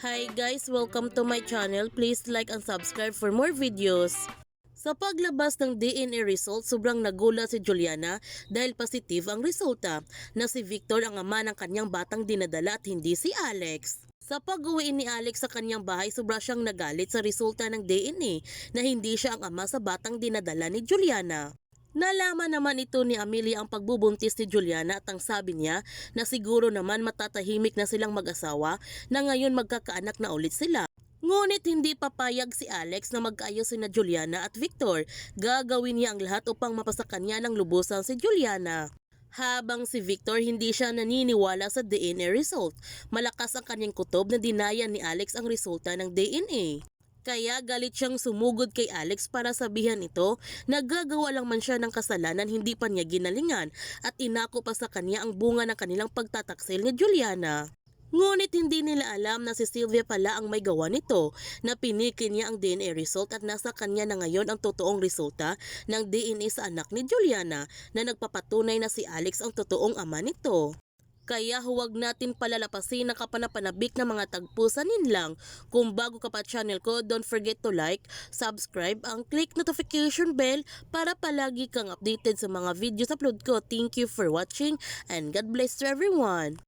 Hi guys, welcome to my channel. Please like and subscribe for more videos. Sa paglabas ng DNA result, sobrang nagulat si Juliana dahil positive ang resulta na si Victor ang ama ng kanyang batang dinadala at hindi si Alex. Sa pag-uwi ni Alex sa kanyang bahay, sobra siyang nagalit sa resulta ng DNA na hindi siya ang ama sa batang dinadala ni Juliana. Nalaman naman ito ni Amelia ang pagbubuntis ni Juliana at ang sabi niya na siguro naman matatahimik na silang mag-asawa na ngayon magkakaanak na ulit sila. Ngunit hindi papayag si Alex na magkaayos sina Juliana at Victor. Gagawin niya ang lahat upang mapasakan niya ng lubusan si Juliana. Habang si Victor hindi siya naniniwala sa DNA result, malakas ang kanyang kutob na dinaya ni Alex ang resulta ng DNA. Kaya galit siyang sumugod kay Alex para sabihan ito na gagawa lang man siya ng kasalanan hindi pa niya ginalingan at inako pa sa kanya ang bunga ng kanilang pagtataksil ni Juliana. Ngunit hindi nila alam na si Sylvia pala ang may gawa nito na pinikin niya ang DNA result at nasa kanya na ngayon ang totoong resulta ng DNA sa anak ni Juliana na nagpapatunay na si Alex ang totoong ama nito. Kaya huwag natin palalapasin ang kapanapanabik na mga tagpusanin lang. Kung bago ka pa channel ko, don't forget to like, subscribe, ang click notification bell para palagi kang updated sa mga videos upload ko. Thank you for watching and God bless to everyone.